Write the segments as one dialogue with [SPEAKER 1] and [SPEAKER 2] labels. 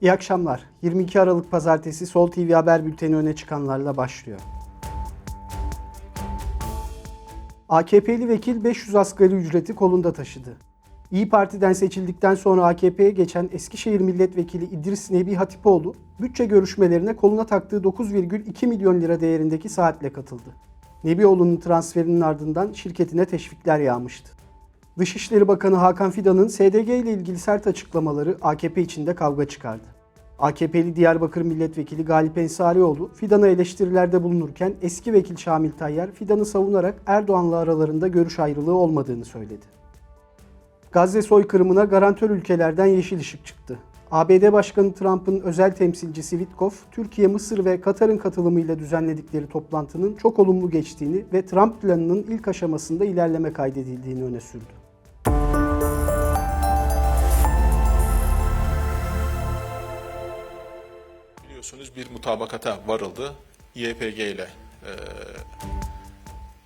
[SPEAKER 1] İyi akşamlar. 22 Aralık Pazartesi Sol TV Haber Bülteni öne çıkanlarla başlıyor. AKP'li vekil 500 asgari ücreti kolunda taşıdı. İyi Parti'den seçildikten sonra AKP'ye geçen Eskişehir Milletvekili İdris Nebi Hatipoğlu, bütçe görüşmelerine koluna taktığı 9,2 milyon lira değerindeki saatle katıldı. Nebioğlu'nun transferinin ardından şirketine teşvikler yağmıştı. Dışişleri Bakanı Hakan Fidan'ın SDG ile ilgili sert açıklamaları AKP içinde kavga çıkardı. AKP'li Diyarbakır Milletvekili Galip Ensarioğlu, Fidan'a eleştirilerde bulunurken eski vekil Şamil Tayyar, Fidan'ı savunarak Erdoğan'la aralarında görüş ayrılığı olmadığını söyledi. Gazze soykırımına garantör ülkelerden yeşil ışık çıktı. ABD Başkanı Trump'ın özel temsilcisi Witkoff, Türkiye, Mısır ve Katar'ın katılımıyla düzenledikleri toplantının çok olumlu geçtiğini ve Trump planının ilk aşamasında ilerleme kaydedildiğini öne sürdü.
[SPEAKER 2] Biliyorsunuz bir mutabakata varıldı. YPG ile e,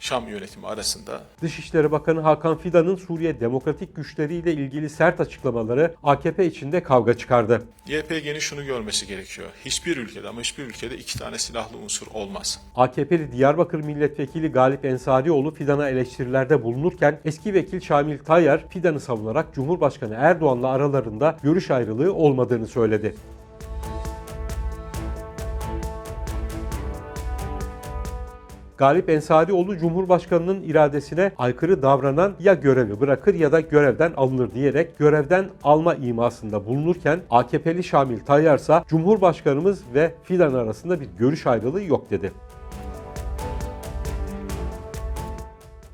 [SPEAKER 2] Şam yönetimi arasında.
[SPEAKER 3] Dışişleri Bakanı Hakan Fidan'ın Suriye Demokratik Güçleri ile ilgili sert açıklamaları AKP içinde kavga çıkardı.
[SPEAKER 2] YPG'nin şunu görmesi gerekiyor. Hiçbir ülkede ama hiçbir ülkede iki tane silahlı unsur olmaz.
[SPEAKER 3] AKP'li Diyarbakır Milletvekili Galip Ensarioğlu Fidan'a eleştirilerde bulunurken eski vekil Şamil Tayyar Fidan'ı savunarak Cumhurbaşkanı Erdoğan'la aralarında görüş ayrılığı olmadığını söyledi. Galip Ensarioğlu Cumhurbaşkanı'nın iradesine aykırı davranan ya görevi bırakır ya da görevden alınır diyerek görevden alma imasında bulunurken AKP'li Şamil Tayyar ise Cumhurbaşkanımız ve Fidan arasında bir görüş ayrılığı yok dedi.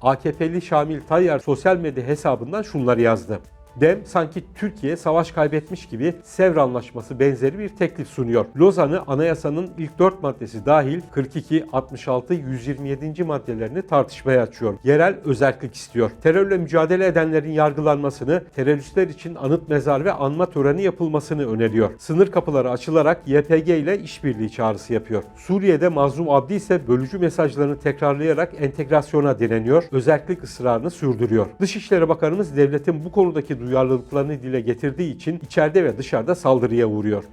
[SPEAKER 3] AKP'li Şamil Tayyar sosyal medya hesabından şunları yazdı. Dem sanki Türkiye savaş kaybetmiş gibi Sevr Anlaşması benzeri bir teklif sunuyor. Lozan'ı anayasanın ilk 4 maddesi dahil 42, 66, 127. maddelerini tartışmaya açıyor. Yerel özellik istiyor. Terörle mücadele edenlerin yargılanmasını, teröristler için anıt mezar ve anma töreni yapılmasını öneriyor. Sınır kapıları açılarak YPG ile işbirliği çağrısı yapıyor. Suriye'de Mazlum Abdi ise bölücü mesajlarını tekrarlayarak entegrasyona direniyor, özellik ısrarını sürdürüyor. Dışişleri Bakanımız devletin bu konudaki duyarlılıklarını dile getirdiği için içeride ve dışarıda saldırıya uğruyor.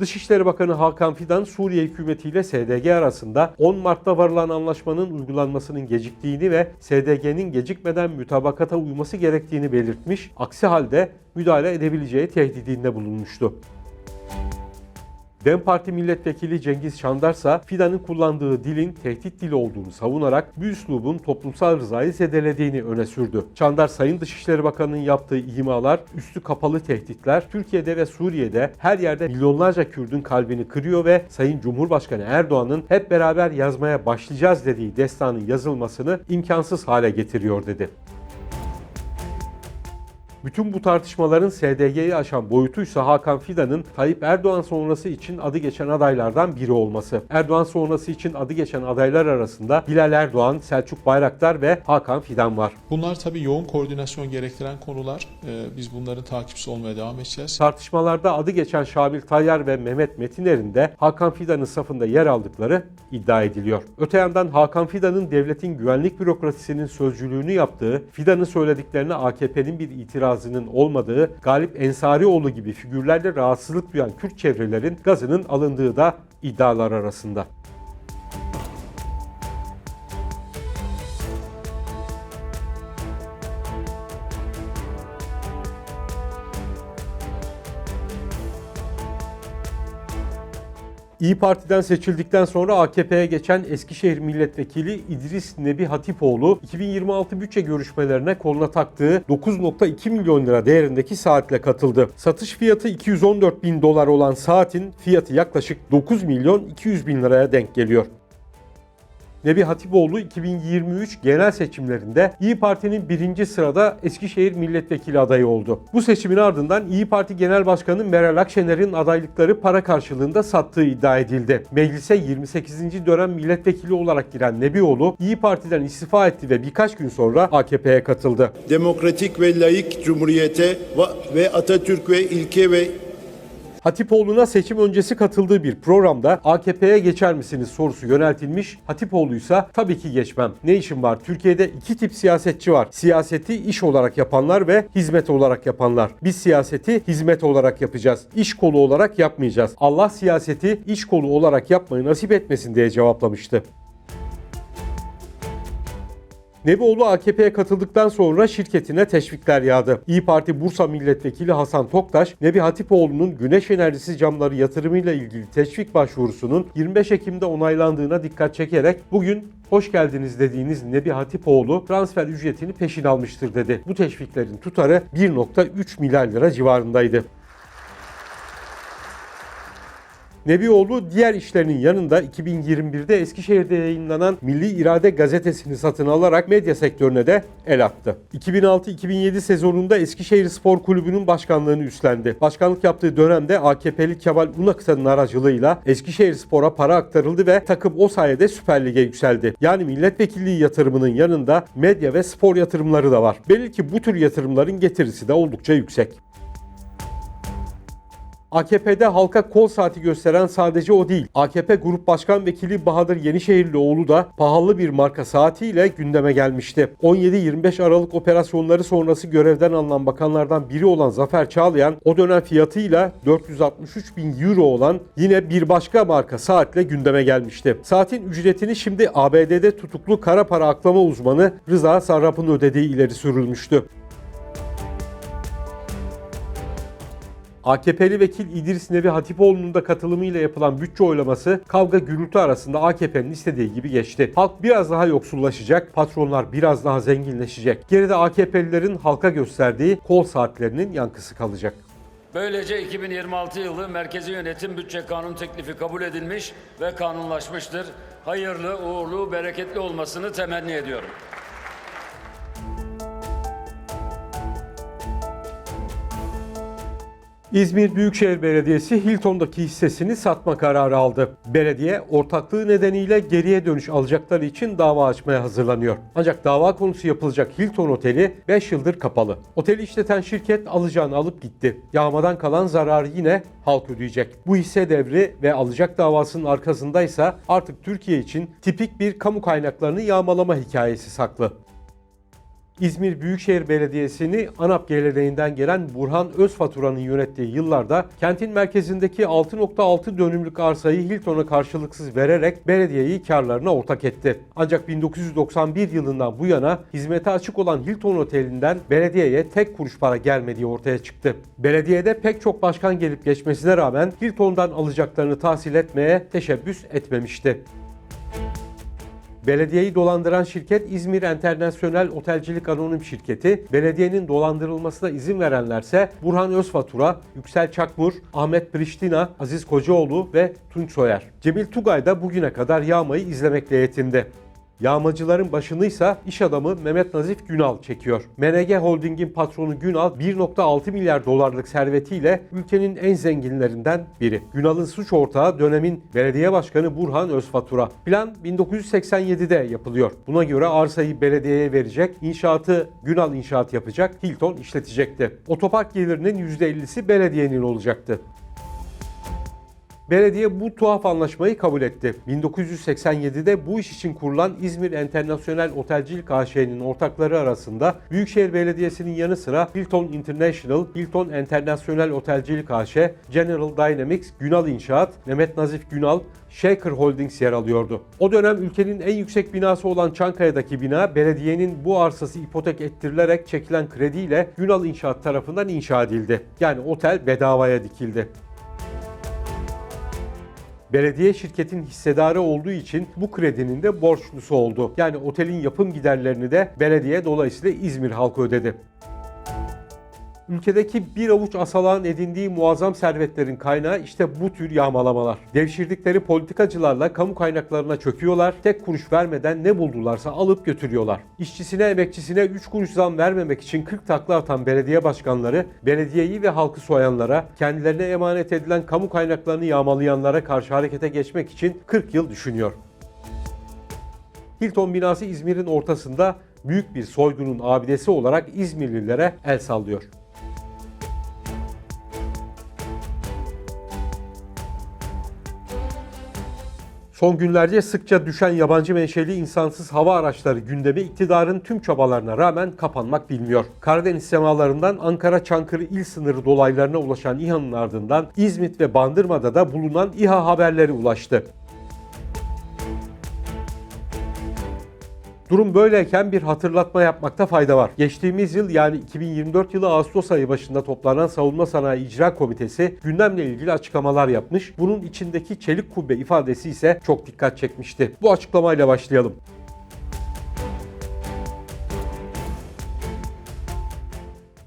[SPEAKER 3] Dışişleri Bakanı Hakan Fidan, Suriye hükümetiyle SDG arasında 10 Mart'ta varılan anlaşmanın uygulanmasının geciktiğini ve SDG'nin gecikmeden mütabakata uyması gerektiğini belirtmiş, aksi halde müdahale edebileceği tehdidinde bulunmuştu. DEM Parti milletvekili Cengiz Çandar ise Fidan'ın kullandığı dilin tehdit dili olduğunu savunarak bu üslubun toplumsal rızayı zedelediğini öne sürdü. Çandar, Sayın Dışişleri Bakanı'nın yaptığı imalar, üstü kapalı tehditler Türkiye'de ve Suriye'de her yerde milyonlarca Kürdün kalbini kırıyor ve Sayın Cumhurbaşkanı Erdoğan'ın hep beraber yazmaya başlayacağız dediği destanın yazılmasını imkansız hale getiriyor dedi. Bütün bu tartışmaların SDG'yi aşan boyutuysa Hakan Fidan'ın Tayyip Erdoğan sonrası için adı geçen adaylardan biri olması. Erdoğan sonrası için adı geçen adaylar arasında Bilal Erdoğan, Selçuk Bayraktar ve Hakan Fidan var.
[SPEAKER 2] Bunlar tabii yoğun koordinasyon gerektiren konular. E, biz bunların takipçisi olmaya devam edeceğiz.
[SPEAKER 3] Tartışmalarda adı geçen Şamil Tayyar ve Mehmet Metinler'in de Hakan Fidan'ın safında yer aldıkları iddia ediliyor. Öte yandan Hakan Fidan'ın devletin güvenlik bürokrasisinin sözcülüğünü yaptığı, Fidan'ın söylediklerine AKP'nin bir itirazının olmadığı, Galip Ensarioğlu gibi figürlerle rahatsızlık duyan Kürt çevrelerin gazının alındığı da iddialar arasında. İyi Parti'den seçildikten sonra AKP'ye geçen Eskişehir Milletvekili İdris Nebi Hatipoğlu 2026 bütçe görüşmelerine koluna taktığı 9.2 milyon lira değerindeki saatle katıldı. Satış fiyatı 214 bin dolar olan saatin fiyatı yaklaşık 9 milyon 200 bin liraya denk geliyor. Nebi Hatipoğlu 2023 genel seçimlerinde İyi Parti'nin birinci sırada Eskişehir milletvekili adayı oldu. Bu seçimin ardından İyi Parti Genel Başkanı Meral Akşener'in adaylıkları para karşılığında sattığı iddia edildi. Meclise 28. dönem milletvekili olarak giren Nebioğlu İyi Parti'den istifa etti ve birkaç gün sonra AKP'ye katıldı.
[SPEAKER 4] demokratik ve layık cumhuriyete ve Atatürk ve ilke ve
[SPEAKER 3] Hatipoğlu'na seçim öncesi katıldığı bir programda AKP'ye geçer misiniz sorusu yöneltilmiş. Hatipoğlu ise tabii ki geçmem. Ne işim var? Türkiye'de iki tip siyasetçi var. Siyaseti iş olarak yapanlar ve hizmet olarak yapanlar. Biz siyaseti hizmet olarak yapacağız. İş kolu olarak yapmayacağız. Allah siyaseti iş kolu olarak yapmayı nasip etmesin diye cevaplamıştı. Nebioğlu AKP'ye katıldıktan sonra şirketine teşvikler yağdı. İyi Parti Bursa Milletvekili Hasan Toktaş, Nebi Hatipoğlu'nun güneş enerjisi camları yatırımıyla ilgili teşvik başvurusunun 25 Ekim'de onaylandığına dikkat çekerek bugün hoş geldiniz dediğiniz Nebi Hatipoğlu transfer ücretini peşin almıştır dedi. Bu teşviklerin tutarı 1.3 milyar lira civarındaydı. Nebioğlu diğer işlerinin yanında 2021'de Eskişehir'de yayınlanan Milli İrade gazetesini satın alarak medya sektörüne de el attı. 2006-2007 sezonunda Eskişehir Spor Kulübü'nün başkanlığını üstlendi. Başkanlık yaptığı dönemde AKP'li Kemal Unakıtan'ın aracılığıyla Eskişehir Spor'a para aktarıldı ve takım o sayede Süper Lig'e yükseldi. Yani milletvekilliği yatırımının yanında medya ve spor yatırımları da var. Belli ki bu tür yatırımların getirisi de oldukça yüksek. AKP'de halka kol saati gösteren sadece o değil. AKP Grup Başkan Vekili Bahadır Yenişehirlioğlu da pahalı bir marka saatiyle gündeme gelmişti. 17-25 Aralık operasyonları sonrası görevden alınan bakanlardan biri olan Zafer Çağlayan o dönem fiyatıyla 463 bin euro olan yine bir başka marka saatle gündeme gelmişti. Saatin ücretini şimdi ABD'de tutuklu kara para aklama uzmanı Rıza Sarraf'ın ödediği ileri sürülmüştü. AKP'li vekil İdris Nevi Hatipoğlu'nun da katılımıyla yapılan bütçe oylaması kavga gürültü arasında AKP'nin istediği gibi geçti. Halk biraz daha yoksullaşacak, patronlar biraz daha zenginleşecek. Geride AKP'lilerin halka gösterdiği kol saatlerinin yankısı kalacak.
[SPEAKER 4] Böylece 2026 yılı Merkezi Yönetim Bütçe Kanun teklifi kabul edilmiş ve kanunlaşmıştır. Hayırlı, uğurlu, bereketli olmasını temenni ediyorum.
[SPEAKER 3] İzmir Büyükşehir Belediyesi Hilton'daki hissesini satma kararı aldı. Belediye ortaklığı nedeniyle geriye dönüş alacakları için dava açmaya hazırlanıyor. Ancak dava konusu yapılacak Hilton Oteli 5 yıldır kapalı. Oteli işleten şirket alacağını alıp gitti. Yağmadan kalan zararı yine halk ödeyecek. Bu hisse devri ve alacak davasının arkasındaysa artık Türkiye için tipik bir kamu kaynaklarını yağmalama hikayesi saklı. İzmir Büyükşehir Belediyesi'ni ANAP geleneğinden gelen Burhan Özfatura'nın yönettiği yıllarda kentin merkezindeki 6.6 dönümlük arsayı Hilton'a karşılıksız vererek belediyeyi karlarına ortak etti. Ancak 1991 yılından bu yana hizmete açık olan Hilton Oteli'nden belediyeye tek kuruş para gelmediği ortaya çıktı. Belediyede pek çok başkan gelip geçmesine rağmen Hilton'dan alacaklarını tahsil etmeye teşebbüs etmemişti. Belediyeyi dolandıran şirket İzmir Enternasyonel Otelcilik Anonim Şirketi, belediyenin dolandırılmasına izin verenlerse Burhan Özfatura, Yüksel Çakmur, Ahmet Priştina, Aziz Kocaoğlu ve Tunç Soyer. Cemil Tugay da bugüne kadar yağmayı izlemekle yetindi. Yağmacıların başını ise iş adamı Mehmet Nazif Günal çekiyor. MNG Holding'in patronu Günal 1.6 milyar dolarlık servetiyle ülkenin en zenginlerinden biri. Günal'ın suç ortağı dönemin belediye başkanı Burhan Özfatura. Plan 1987'de yapılıyor. Buna göre arsayı belediyeye verecek, inşaatı Günal inşaat yapacak, Hilton işletecekti. Otopark gelirinin %50'si belediyenin olacaktı. Belediye bu tuhaf anlaşmayı kabul etti. 1987'de bu iş için kurulan İzmir Enternasyonel Otelcilik AŞ'nin ortakları arasında Büyükşehir Belediyesi'nin yanı sıra Hilton International, Hilton Enternasyonel Otelcilik AŞ, General Dynamics, Günal İnşaat, Mehmet Nazif Günal, Shaker Holdings yer alıyordu. O dönem ülkenin en yüksek binası olan Çankaya'daki bina belediyenin bu arsası ipotek ettirilerek çekilen krediyle Günal İnşaat tarafından inşa edildi. Yani otel bedavaya dikildi. Belediye şirketin hissedarı olduğu için bu kredinin de borçlusu oldu. Yani otelin yapım giderlerini de belediye dolayısıyla İzmir halkı ödedi. Ülkedeki bir avuç asalağın edindiği muazzam servetlerin kaynağı işte bu tür yağmalamalar. Devşirdikleri politikacılarla kamu kaynaklarına çöküyorlar, tek kuruş vermeden ne buldularsa alıp götürüyorlar. İşçisine, emekçisine 3 kuruş zam vermemek için 40 takla atan belediye başkanları, belediyeyi ve halkı soyanlara, kendilerine emanet edilen kamu kaynaklarını yağmalayanlara karşı harekete geçmek için 40 yıl düşünüyor. Hilton binası İzmir'in ortasında büyük bir soygunun abidesi olarak İzmirlilere el sallıyor. Son günlerce sıkça düşen yabancı menşeli insansız hava araçları gündemi iktidarın tüm çabalarına rağmen kapanmak bilmiyor. Karadeniz semalarından Ankara-Çankırı il sınırı dolaylarına ulaşan İHA'nın ardından İzmit ve Bandırma'da da bulunan İHA haberleri ulaştı. Durum böyleyken bir hatırlatma yapmakta fayda var. Geçtiğimiz yıl yani 2024 yılı Ağustos ayı başında toplanan Savunma Sanayi İcra Komitesi gündemle ilgili açıklamalar yapmış. Bunun içindeki çelik kubbe ifadesi ise çok dikkat çekmişti. Bu açıklamayla başlayalım.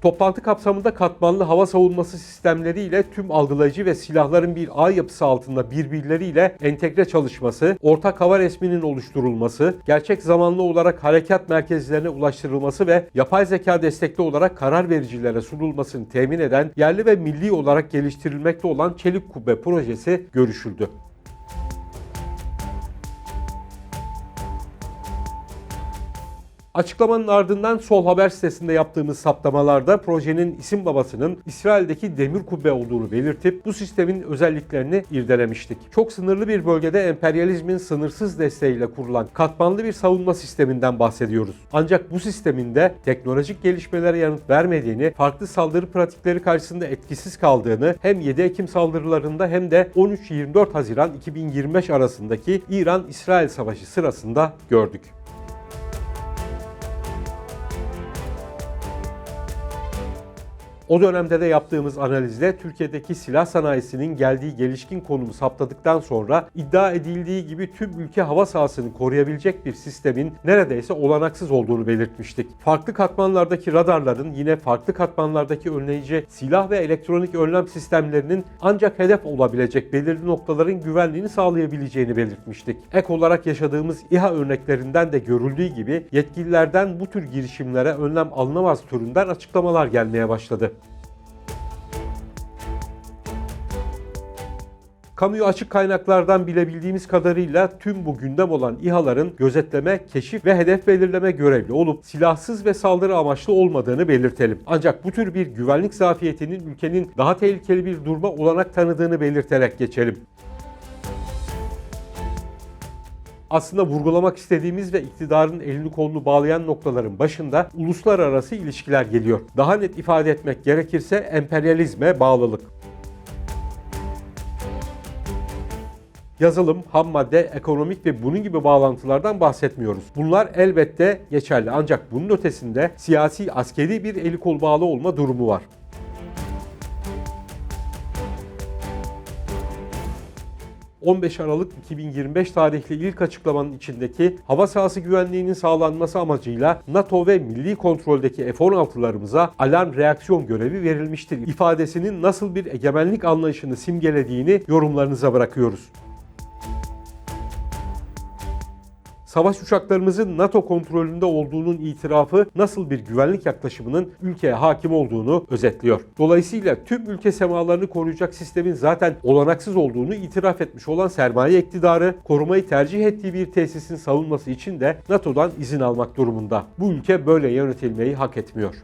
[SPEAKER 3] Toplantı kapsamında katmanlı hava savunması sistemleriyle tüm algılayıcı ve silahların bir ağ yapısı altında birbirleriyle entegre çalışması, ortak hava resminin oluşturulması, gerçek zamanlı olarak harekat merkezlerine ulaştırılması ve yapay zeka destekli olarak karar vericilere sunulmasını temin eden yerli ve milli olarak geliştirilmekte olan Çelik Kubbe projesi görüşüldü. Açıklamanın ardından Sol Haber sitesinde yaptığımız saptamalarda projenin isim babasının İsrail'deki demir kubbe olduğunu belirtip bu sistemin özelliklerini irdelemiştik. Çok sınırlı bir bölgede emperyalizmin sınırsız desteğiyle kurulan katmanlı bir savunma sisteminden bahsediyoruz. Ancak bu sistemin de teknolojik gelişmelere yanıt vermediğini, farklı saldırı pratikleri karşısında etkisiz kaldığını hem 7 Ekim saldırılarında hem de 13-24 Haziran 2025 arasındaki İran-İsrail savaşı sırasında gördük. O dönemde de yaptığımız analizde Türkiye'deki silah sanayisinin geldiği gelişkin konumu saptadıktan sonra iddia edildiği gibi tüm ülke hava sahasını koruyabilecek bir sistemin neredeyse olanaksız olduğunu belirtmiştik. Farklı katmanlardaki radarların yine farklı katmanlardaki önleyici silah ve elektronik önlem sistemlerinin ancak hedef olabilecek belirli noktaların güvenliğini sağlayabileceğini belirtmiştik. Ek olarak yaşadığımız İHA örneklerinden de görüldüğü gibi yetkililerden bu tür girişimlere önlem alınamaz türünden açıklamalar gelmeye başladı. Kamuya açık kaynaklardan bilebildiğimiz kadarıyla tüm bu gündem olan İHA'ların gözetleme, keşif ve hedef belirleme görevli olup silahsız ve saldırı amaçlı olmadığını belirtelim. Ancak bu tür bir güvenlik zafiyetinin ülkenin daha tehlikeli bir duruma olanak tanıdığını belirterek geçelim. Aslında vurgulamak istediğimiz ve iktidarın elini kolunu bağlayan noktaların başında uluslararası ilişkiler geliyor. Daha net ifade etmek gerekirse emperyalizme bağlılık. Yazılım, ham madde, ekonomik ve bunun gibi bağlantılardan bahsetmiyoruz. Bunlar elbette geçerli ancak bunun ötesinde siyasi, askeri bir eli kol bağlı olma durumu var. ...15 Aralık 2025 tarihli ilk açıklamanın içindeki hava sahası güvenliğinin sağlanması amacıyla NATO ve milli kontroldeki F-16'larımıza alarm reaksiyon görevi verilmiştir. ifadesinin nasıl bir egemenlik anlayışını simgelediğini yorumlarınıza bırakıyoruz. Savaş uçaklarımızın NATO kontrolünde olduğunun itirafı nasıl bir güvenlik yaklaşımının ülkeye hakim olduğunu özetliyor. Dolayısıyla tüm ülke semalarını koruyacak sistemin zaten olanaksız olduğunu itiraf etmiş olan sermaye iktidarı korumayı tercih ettiği bir tesisin savunması için de NATO'dan izin almak durumunda. Bu ülke böyle yönetilmeyi hak etmiyor.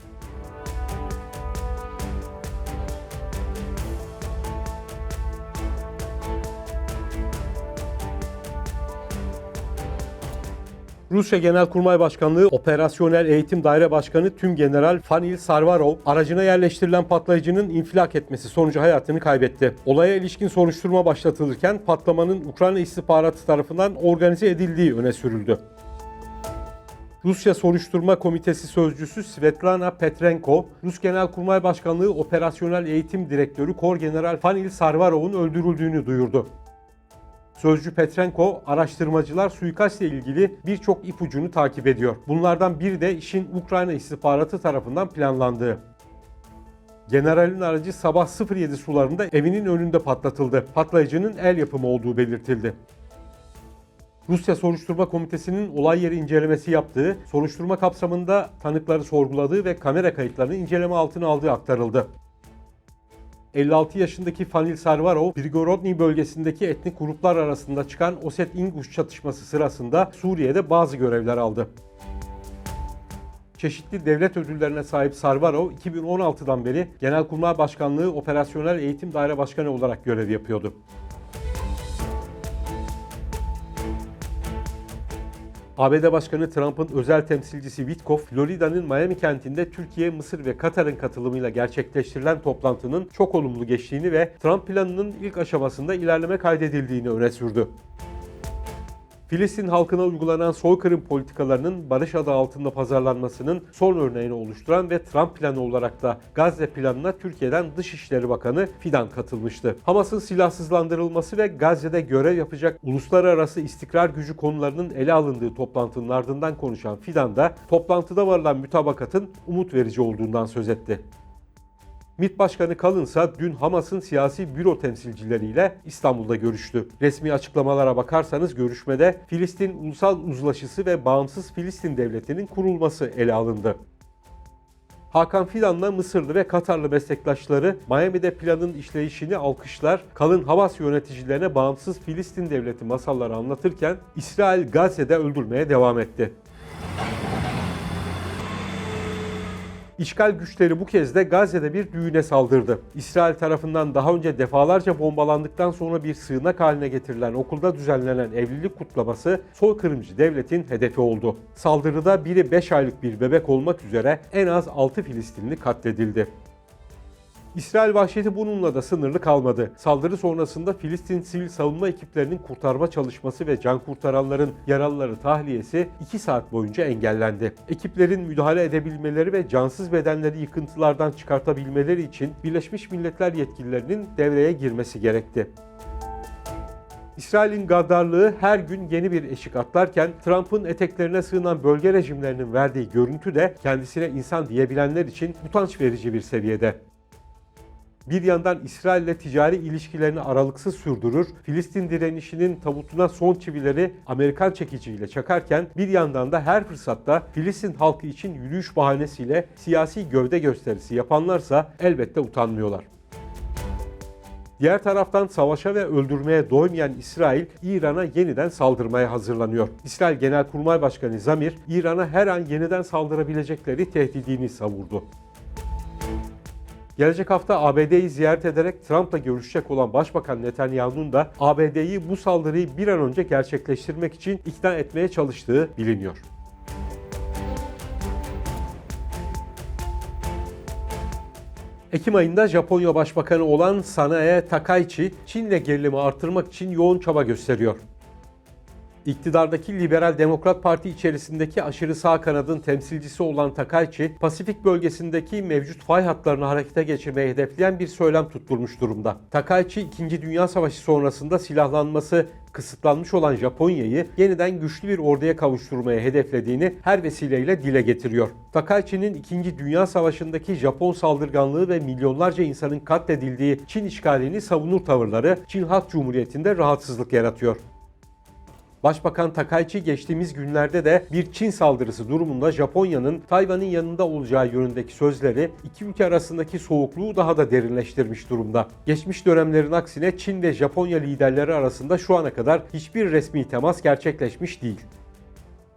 [SPEAKER 3] Rusya Genelkurmay Başkanlığı Operasyonel Eğitim Daire Başkanı Tüm General Fanil Sarvarov aracına yerleştirilen patlayıcının infilak etmesi sonucu hayatını kaybetti. Olaya ilişkin soruşturma başlatılırken patlamanın Ukrayna istihbaratı tarafından organize edildiği öne sürüldü. Rusya Soruşturma Komitesi Sözcüsü Svetlana Petrenko, Rus Genelkurmay Başkanlığı Operasyonel Eğitim Direktörü Kor General Fanil Sarvarov'un öldürüldüğünü duyurdu. Sözcü Petrenko, araştırmacılar suikastle ilgili birçok ipucunu takip ediyor. Bunlardan biri de işin Ukrayna istihbaratı tarafından planlandığı. Generalin aracı sabah 07 sularında evinin önünde patlatıldı. Patlayıcının el yapımı olduğu belirtildi. Rusya Soruşturma Komitesi'nin olay yeri incelemesi yaptığı, soruşturma kapsamında tanıkları sorguladığı ve kamera kayıtlarını inceleme altına aldığı aktarıldı. 56 yaşındaki Fanil Sarvarov, Brigorodny bölgesindeki etnik gruplar arasında çıkan Oset-İnguş çatışması sırasında Suriye'de bazı görevler aldı. Çeşitli devlet ödüllerine sahip Sarvarov 2016'dan beri Genelkurmay Başkanlığı Operasyonel Eğitim Daire Başkanı olarak görev yapıyordu. ABD Başkanı Trump'ın özel temsilcisi Witkoff, Florida'nın Miami kentinde Türkiye, Mısır ve Katar'ın katılımıyla gerçekleştirilen toplantının çok olumlu geçtiğini ve Trump planının ilk aşamasında ilerleme kaydedildiğini öne sürdü. Filistin halkına uygulanan soykırım politikalarının barış adı altında pazarlanmasının son örneğini oluşturan ve Trump planı olarak da Gazze planına Türkiye'den Dışişleri Bakanı Fidan katılmıştı. Hamas'ın silahsızlandırılması ve Gazze'de görev yapacak uluslararası istikrar gücü konularının ele alındığı toplantının ardından konuşan Fidan da toplantıda varılan mütabakatın umut verici olduğundan söz etti. MİT Başkanı Kalın ise dün Hamas'ın siyasi büro temsilcileriyle İstanbul'da görüştü. Resmi açıklamalara bakarsanız görüşmede Filistin Ulusal Uzlaşısı ve Bağımsız Filistin Devleti'nin kurulması ele alındı. Hakan Fidan'la Mısırlı ve Katarlı meslektaşları Miami'de planın işleyişini alkışlar, kalın Hamas yöneticilerine bağımsız Filistin devleti masalları anlatırken İsrail Gazze'de öldürmeye devam etti. İşgal güçleri bu kez de Gazze'de bir düğüne saldırdı. İsrail tarafından daha önce defalarca bombalandıktan sonra bir sığınak haline getirilen okulda düzenlenen evlilik kutlaması soykırımcı devletin hedefi oldu. Saldırıda biri 5 aylık bir bebek olmak üzere en az 6 Filistinli katledildi. İsrail vahşeti bununla da sınırlı kalmadı. Saldırı sonrasında Filistin sivil savunma ekiplerinin kurtarma çalışması ve can kurtaranların yaralıları tahliyesi 2 saat boyunca engellendi. Ekiplerin müdahale edebilmeleri ve cansız bedenleri yıkıntılardan çıkartabilmeleri için Birleşmiş Milletler yetkililerinin devreye girmesi gerekti. İsrail'in gaddarlığı her gün yeni bir eşik atlarken Trump'ın eteklerine sığınan bölge rejimlerinin verdiği görüntü de kendisine insan diyebilenler için utanç verici bir seviyede. Bir yandan İsrail ile ticari ilişkilerini aralıksız sürdürür, Filistin direnişinin tabutuna son çivileri Amerikan çekiciyle çakarken bir yandan da her fırsatta Filistin halkı için yürüyüş bahanesiyle siyasi gövde gösterisi yapanlarsa elbette utanmıyorlar. Diğer taraftan savaşa ve öldürmeye doymayan İsrail, İran'a yeniden saldırmaya hazırlanıyor. İsrail Genelkurmay Başkanı Zamir, İran'a her an yeniden saldırabilecekleri tehdidini savurdu. Gelecek hafta ABD'yi ziyaret ederek Trump'la görüşecek olan Başbakan Netanyahu'nun da ABD'yi bu saldırıyı bir an önce gerçekleştirmek için ikna etmeye çalıştığı biliniyor. Ekim ayında Japonya Başbakanı olan Sanae Takaichi, Çin'le gerilimi artırmak için yoğun çaba gösteriyor. İktidardaki Liberal Demokrat Parti içerisindeki aşırı sağ kanadın temsilcisi olan Takaichi, Pasifik bölgesindeki mevcut fay hatlarını harekete geçirmeyi hedefleyen bir söylem tutturmuş durumda. Takaichi, 2. Dünya Savaşı sonrasında silahlanması kısıtlanmış olan Japonya'yı yeniden güçlü bir orduya kavuşturmaya hedeflediğini her vesileyle dile getiriyor. Takaichi'nin 2. Dünya Savaşı'ndaki Japon saldırganlığı ve milyonlarca insanın katledildiği Çin işgalini savunur tavırları Çin Halk Cumhuriyeti'nde rahatsızlık yaratıyor. Başbakan Takaichi geçtiğimiz günlerde de bir Çin saldırısı durumunda Japonya'nın Tayvan'ın yanında olacağı yönündeki sözleri iki ülke arasındaki soğukluğu daha da derinleştirmiş durumda. Geçmiş dönemlerin aksine Çin ve Japonya liderleri arasında şu ana kadar hiçbir resmi temas gerçekleşmiş değil.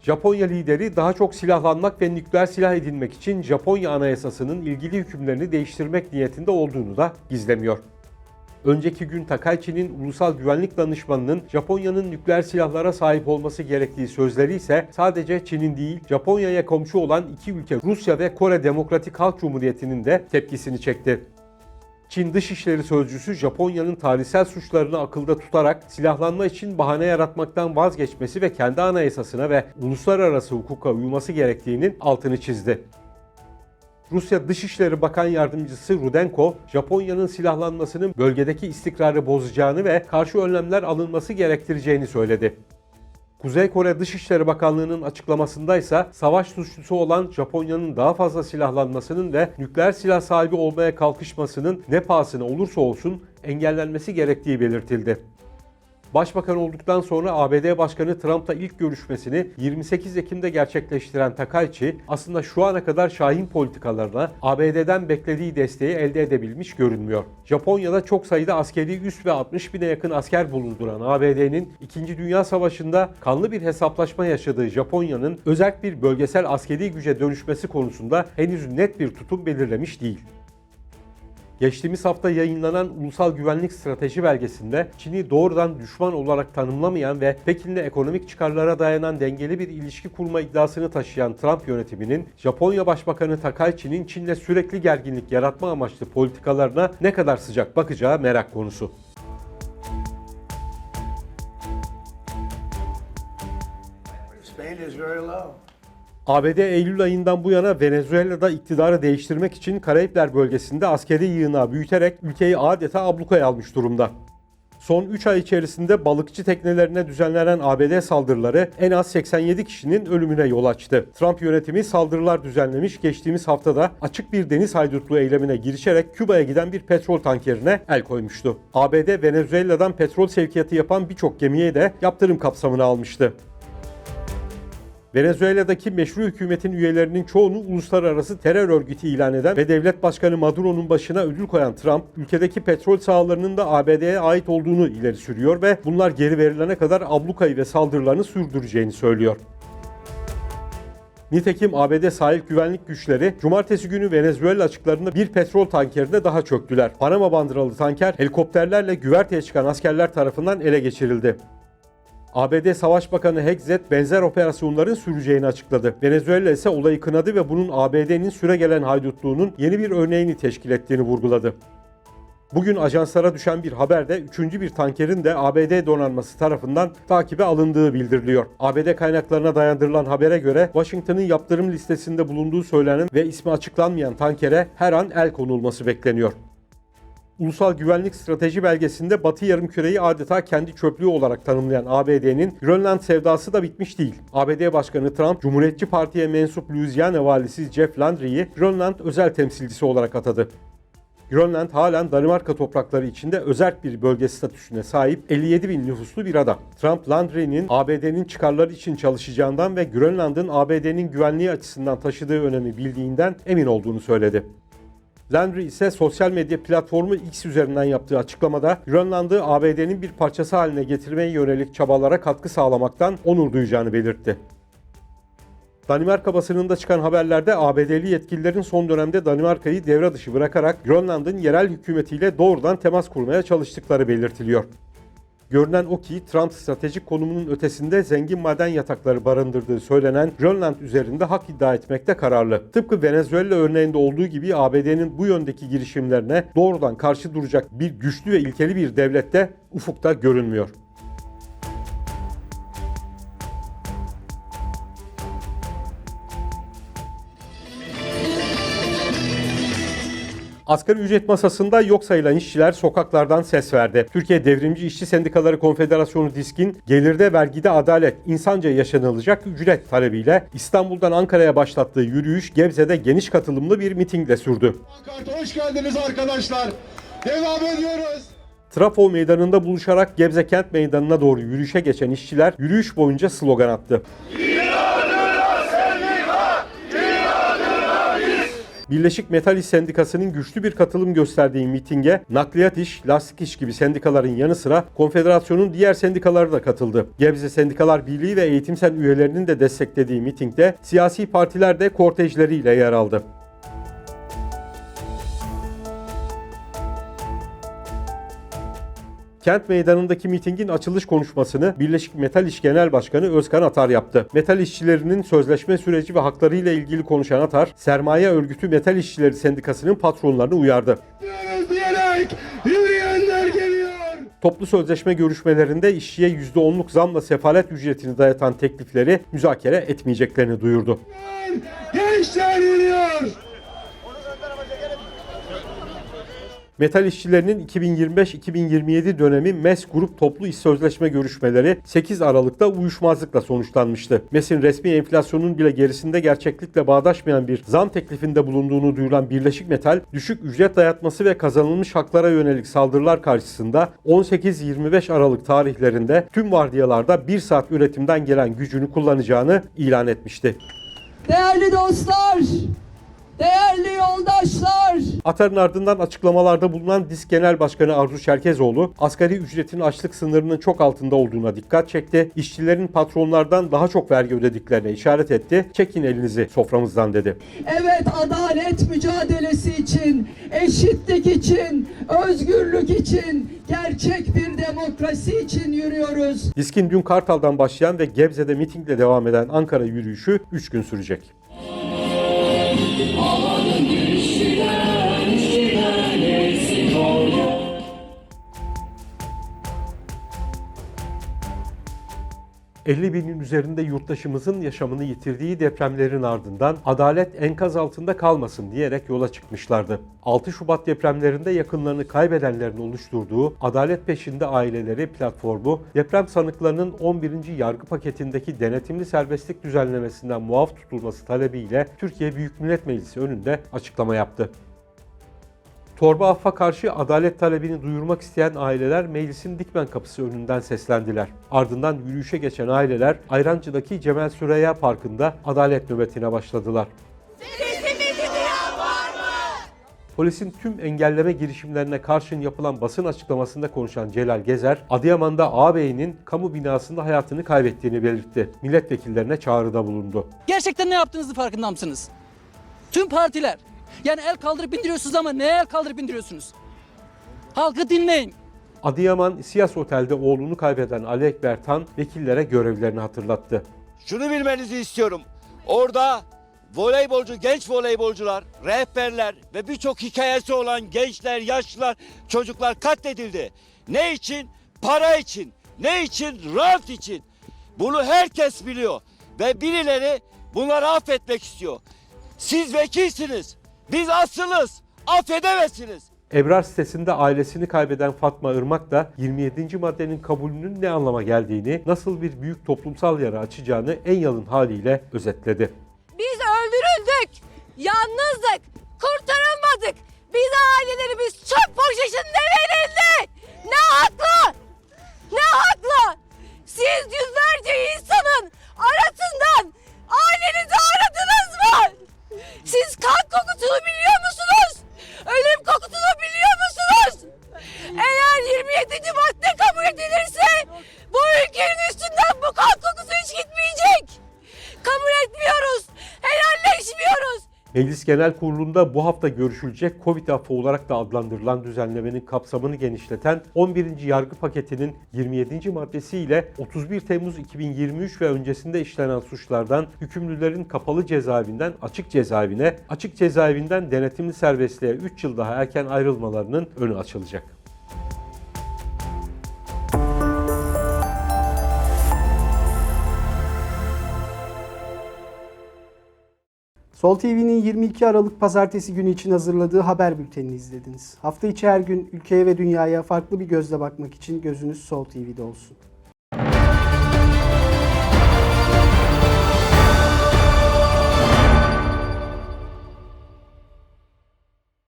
[SPEAKER 3] Japonya lideri daha çok silahlanmak ve nükleer silah edinmek için Japonya Anayasası'nın ilgili hükümlerini değiştirmek niyetinde olduğunu da gizlemiyor. Önceki gün Takaichi'nin ulusal güvenlik danışmanının Japonya'nın nükleer silahlara sahip olması gerektiği sözleri ise sadece Çin'in değil Japonya'ya komşu olan iki ülke Rusya ve Kore Demokratik Halk Cumhuriyeti'nin de tepkisini çekti. Çin Dışişleri Sözcüsü Japonya'nın tarihsel suçlarını akılda tutarak silahlanma için bahane yaratmaktan vazgeçmesi ve kendi anayasasına ve uluslararası hukuka uyması gerektiğinin altını çizdi. Rusya Dışişleri Bakan Yardımcısı Rudenko, Japonya'nın silahlanmasının bölgedeki istikrarı bozacağını ve karşı önlemler alınması gerektireceğini söyledi. Kuzey Kore Dışişleri Bakanlığı'nın açıklamasında ise savaş suçlusu olan Japonya'nın daha fazla silahlanmasının ve nükleer silah sahibi olmaya kalkışmasının ne pahasına olursa olsun engellenmesi gerektiği belirtildi. Başbakan olduktan sonra ABD Başkanı Trump'la ilk görüşmesini 28 Ekim'de gerçekleştiren Takaichi aslında şu ana kadar Şahin politikalarına ABD'den beklediği desteği elde edebilmiş görünmüyor. Japonya'da çok sayıda askeri üs ve 60 bine yakın asker bulunduran ABD'nin 2. Dünya Savaşı'nda kanlı bir hesaplaşma yaşadığı Japonya'nın özel bir bölgesel askeri güce dönüşmesi konusunda henüz net bir tutum belirlemiş değil. Geçtiğimiz hafta yayınlanan Ulusal Güvenlik Strateji belgesinde Çin'i doğrudan düşman olarak tanımlamayan ve Pekin'le ekonomik çıkarlara dayanan dengeli bir ilişki kurma iddiasını taşıyan Trump yönetiminin Japonya Başbakanı Takaichi'nin Çin'le sürekli gerginlik yaratma amaçlı politikalarına ne kadar sıcak bakacağı merak konusu.
[SPEAKER 5] Spain is very low.
[SPEAKER 3] ABD Eylül ayından bu yana Venezuela'da iktidarı değiştirmek için Karayipler bölgesinde askeri yığınağı büyüterek ülkeyi adeta ablukaya almış durumda. Son 3 ay içerisinde balıkçı teknelerine düzenlenen ABD saldırıları en az 87 kişinin ölümüne yol açtı. Trump yönetimi saldırılar düzenlemiş, geçtiğimiz haftada açık bir deniz haydutluğu eylemine girişerek Küba'ya giden bir petrol tankerine el koymuştu. ABD Venezuela'dan petrol sevkiyatı yapan birçok gemiye de yaptırım kapsamına almıştı. Venezuela'daki meşru hükümetin üyelerinin çoğunu uluslararası terör örgütü ilan eden ve devlet başkanı Maduro'nun başına ödül koyan Trump, ülkedeki petrol sahalarının da ABD'ye ait olduğunu ileri sürüyor ve bunlar geri verilene kadar ablukayı ve saldırılarını sürdüreceğini söylüyor. Nitekim ABD sahil güvenlik güçleri cumartesi günü Venezuela açıklarında bir petrol tankerine daha çöktüler. Panama bandıralı tanker helikopterlerle güverteye çıkan askerler tarafından ele geçirildi. ABD Savaş Bakanı Hexet benzer operasyonların süreceğini açıkladı. Venezuela ise olayı kınadı ve bunun ABD'nin süregelen haydutluğunun yeni bir örneğini teşkil ettiğini vurguladı. Bugün ajanslara düşen bir haberde üçüncü bir tankerin de ABD donanması tarafından takibe alındığı bildiriliyor. ABD kaynaklarına dayandırılan habere göre Washington'ın yaptırım listesinde bulunduğu söylenen ve ismi açıklanmayan tankere her an el konulması bekleniyor. Ulusal Güvenlik Strateji belgesinde Batı Yarımküre'yi adeta kendi çöplüğü olarak tanımlayan ABD'nin Grönland sevdası da bitmiş değil. ABD Başkanı Trump, Cumhuriyetçi Parti'ye mensup Louisiana valisi Jeff Landry'i Grönland özel temsilcisi olarak atadı. Grönland halen Danimarka toprakları içinde özerk bir bölge statüsüne sahip 57 bin nüfuslu bir ada. Trump, Landry'nin ABD'nin çıkarları için çalışacağından ve Grönland'ın ABD'nin güvenliği açısından taşıdığı önemi bildiğinden emin olduğunu söyledi. Landry ise sosyal medya platformu X üzerinden yaptığı açıklamada Grönland'ı ABD'nin bir parçası haline getirmeye yönelik çabalara katkı sağlamaktan onur duyacağını belirtti. Danimarka basınında çıkan haberlerde ABD'li yetkililerin son dönemde Danimarka'yı devre dışı bırakarak Grönland'ın yerel hükümetiyle doğrudan temas kurmaya çalıştıkları belirtiliyor. Görünen o ki Trump stratejik konumunun ötesinde zengin maden yatakları barındırdığı söylenen Grönland üzerinde hak iddia etmekte kararlı. Tıpkı Venezuela örneğinde olduğu gibi ABD'nin bu yöndeki girişimlerine doğrudan karşı duracak bir güçlü ve ilkeli bir devlette ufukta görünmüyor. Asgari ücret masasında yok sayılan işçiler sokaklardan ses verdi. Türkiye Devrimci İşçi Sendikaları Konfederasyonu DİSK'in gelirde vergide adalet, insanca yaşanılacak ücret talebiyle İstanbul'dan Ankara'ya başlattığı yürüyüş Gebze'de geniş katılımlı bir mitingle sürdü.
[SPEAKER 6] Pankarta hoş geldiniz arkadaşlar. Devam ediyoruz.
[SPEAKER 3] Trafo meydanında buluşarak Gebze kent meydanına doğru yürüyüşe geçen işçiler yürüyüş boyunca slogan attı. Birleşik Metal İş Sendikası'nın güçlü bir katılım gösterdiği mitinge nakliyat iş, lastik iş gibi sendikaların yanı sıra konfederasyonun diğer sendikaları da katıldı. Gebze Sendikalar Birliği ve Eğitimsel üyelerinin de desteklediği mitingde siyasi partiler de kortejleriyle yer aldı. Kent meydanındaki mitingin açılış konuşmasını Birleşik Metal İş Genel Başkanı Özkan Atar yaptı. Metal işçilerinin sözleşme süreci ve haklarıyla ilgili konuşan Atar, sermaye örgütü Metal İşçileri Sendikası'nın patronlarını uyardı.
[SPEAKER 6] Diyerek yürüyenler geliyor.
[SPEAKER 3] Toplu sözleşme görüşmelerinde işçiye %10'luk zamla sefalet ücretini dayatan teklifleri müzakere etmeyeceklerini duyurdu.
[SPEAKER 6] Gençler yürüyor.
[SPEAKER 3] Metal işçilerinin 2025-2027 dönemi MES Grup toplu iş sözleşme görüşmeleri 8 Aralık'ta uyuşmazlıkla sonuçlanmıştı. MES'in resmi enflasyonun bile gerisinde gerçeklikle bağdaşmayan bir zam teklifinde bulunduğunu duyuran Birleşik Metal, düşük ücret dayatması ve kazanılmış haklara yönelik saldırılar karşısında 18-25 Aralık tarihlerinde tüm vardiyalarda 1 saat üretimden gelen gücünü kullanacağını ilan etmişti.
[SPEAKER 7] Değerli dostlar, değerli yoldaşlar,
[SPEAKER 3] Atar'ın ardından açıklamalarda bulunan DİSK Genel Başkanı Arzu Çerkezoğlu, asgari ücretin açlık sınırının çok altında olduğuna dikkat çekti. İşçilerin patronlardan daha çok vergi ödediklerine işaret etti. Çekin elinizi soframızdan dedi.
[SPEAKER 7] evet adalet mücadelesi için, eşitlik için, özgürlük için, gerçek bir demokrasi için yürüyoruz.
[SPEAKER 3] DİSK'in dün Kartal'dan başlayan ve Gebze'de mitingle devam eden Ankara yürüyüşü 3 gün sürecek. ...50 binin üzerinde yurttaşımızın yaşamını yitirdiği depremlerin ardından adalet enkaz altında kalmasın diyerek yola çıkmışlardı. 6 Şubat depremlerinde yakınlarını kaybedenlerin oluşturduğu Adalet Peşinde Aileleri platformu deprem sanıklarının 11. yargı paketindeki denetimli serbestlik düzenlemesinden muaf tutulması talebiyle Türkiye Büyük Millet Meclisi önünde açıklama yaptı. Torba affa karşı adalet talebini duyurmak isteyen aileler meclisin Dikmen kapısı önünden seslendiler. Ardından yürüyüşe geçen aileler Ayrancı'daki Cemal Süreyya Parkı'nda adalet nöbetine başladılar. Polisin tüm engelleme girişimlerine karşın yapılan basın açıklamasında konuşan Celal Gezer, Adıyaman'da ağabeyinin kamu binasında hayatını kaybettiğini belirtti. Milletvekillerine çağrıda bulundu.
[SPEAKER 8] Gerçekten ne yaptığınızı farkında mısınız? Tüm partiler. Yani el kaldırıp indiriyorsunuz ama neye el kaldırıp indiriyorsunuz? Halkı dinleyin.
[SPEAKER 3] Adıyaman Siyas Otel'de oğlunu kaybeden Ali Ekber Tan vekillere görevlerini hatırlattı.
[SPEAKER 9] Şunu bilmenizi istiyorum. Orada voleybolcu, genç voleybolcular, rehberler ve birçok hikayesi olan gençler, yaşlılar, çocuklar katledildi. Ne için? Para için. Ne için? Rant için. Bunu herkes biliyor. Ve birileri bunları affetmek istiyor. Siz vekilsiniz. Biz asılız. Affedemezsiniz.
[SPEAKER 3] Ebrar sitesinde ailesini kaybeden Fatma Irmak da 27. maddenin kabulünün ne anlama geldiğini, nasıl bir büyük toplumsal yara açacağını en yalın haliyle özetledi.
[SPEAKER 10] Biz öldürüldük, yalnızdık, kurtarılmadık. Biz ailelerimiz çöp poşetinde verildi. Ne hakla? Ne hakla? Siz yüzlerce insanın arasından ailenizi aradınız mı? Siz kan kokusunu biliyor musunuz? Ölüm kokusunu biliyor musunuz? Eğer 27. madde kabul edilirse bu ülkenin üstünden bu
[SPEAKER 3] Meclis Genel Kurulu'nda bu hafta görüşülecek Covid affı olarak da adlandırılan düzenlemenin kapsamını genişleten 11. yargı paketinin 27. maddesi ile 31 Temmuz 2023 ve öncesinde işlenen suçlardan hükümlülerin kapalı cezaevinden açık cezaevine, açık cezaevinden denetimli serbestliğe 3 yıl daha erken ayrılmalarının önü açılacak.
[SPEAKER 1] Sol TV'nin 22 Aralık Pazartesi günü için hazırladığı haber bültenini izlediniz. Hafta içi her gün ülkeye ve dünyaya farklı bir gözle bakmak için gözünüz Sol TV'de olsun.